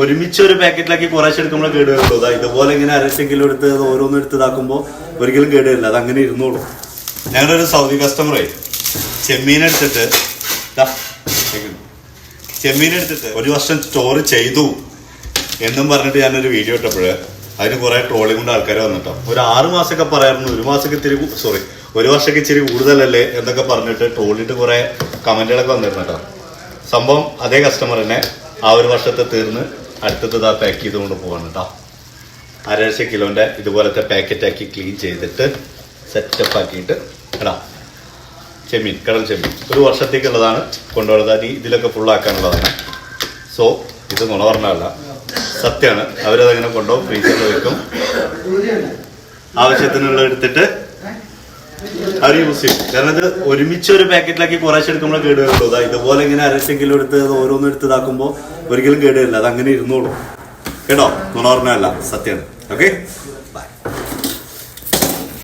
ഒരുമിച്ച് ഒരു പാക്കറ്റിലാക്കി കുറേശ്ശെ എടുക്കുമ്പോൾ കേട് വരുള്ളൂ അതാ ഇതുപോലെ ഇങ്ങനെ അരച്ചെങ്കിലും കിലോ എടുത്ത് അത് ഓരോന്നും എടുത്ത് ഇതാക്കുമ്പോൾ ഒരിക്കലും കേട് വരില്ല അത് അങ്ങനെ ഇരുന്നോളൂ. ഞങ്ങളൊരു സൗദി കസ്റ്റമറേ ചെമ്മീൻ എടുത്തിട്ട് ദാ. ചെമ്മീൻ എടുത്തിട്ട് ഒരു വർഷം സ്റ്റോർ ചെയ്തു എന്നും പറഞ്ഞിട്ട് ഞാനൊരു വീഡിയോ ഇട്ടപ്പോൾ അതിന് കുറെ ട്രോളിംഗ് കൊണ്ട് ആൾക്കാർ വന്നിട്ടോ. ഒരു ആറ് മാസമൊക്കെ പറയാറുണ്ട്. ഒരു മാസമൊക്കെ ഇത്തിരി സോറി ഒരു വർഷമൊക്കെ ഇച്ചിരി കൂടുതലല്ലേ എന്നൊക്കെ പറഞ്ഞിട്ട് ട്രോളിട്ട് കുറേ കമന്റുകളൊക്കെ വന്നിരുന്നു കേട്ടോ. സംഭവം അതേ കസ്റ്റമർ തന്നെ. ആ ഒരു വർഷത്തെ തീർന്ന് അടുത്തത് ഇതാ പാക്ക് ചെയ്തുകൊണ്ട് പോവാണ് കേട്ടോ അരശ കിലോന്റെ ഇതുപോലത്തെ പാക്കറ്റ് ആക്കി ക്ലീൻ ചെയ്തിട്ട് സെറ്റപ്പ് ആക്കിയിട്ട് ഇടാം ചെമ്മീൻ കടൽ ചെമ്മീൻ. ഒരു വർഷത്തേക്കുള്ളതാണ് കൊണ്ടുപോകുന്നത് ഇനി ഇതിലൊക്കെ ഫുള്ളാക്കാനുള്ളതാണ് സോ ഇത് നുണ പറഞ്ഞല്ല സത്യമാണ് അവരതങ്ങനെ കൊണ്ടുപോകും ഫ്രീസറിൽ വെക്കും. ആവശ്യത്തിനുള്ള എടുത്തിട്ട് അവർ യൂസ് ചെയ്യും. കാരണം ഇത് ഒരുമിച്ച് ഒരു പാക്കറ്റിലാക്കി കുറേശ്ശെ എടുക്കുമ്പോൾ കേട് വരുള്ളൂ ഇതുപോലെ ഇങ്ങനെ അരച്ചെങ്കിലും കിലോ എടുത്ത് ഓരോന്നും എടുത്ത് ഇതാക്കുമ്പോൾ ഒരിക്കലും കേട് അത് അങ്ങനെ ഇരുന്നോളൂ. കേട്ടോ? നുണ പറഞ്ഞല്ല സത്യമാണ് ഓക്കെ?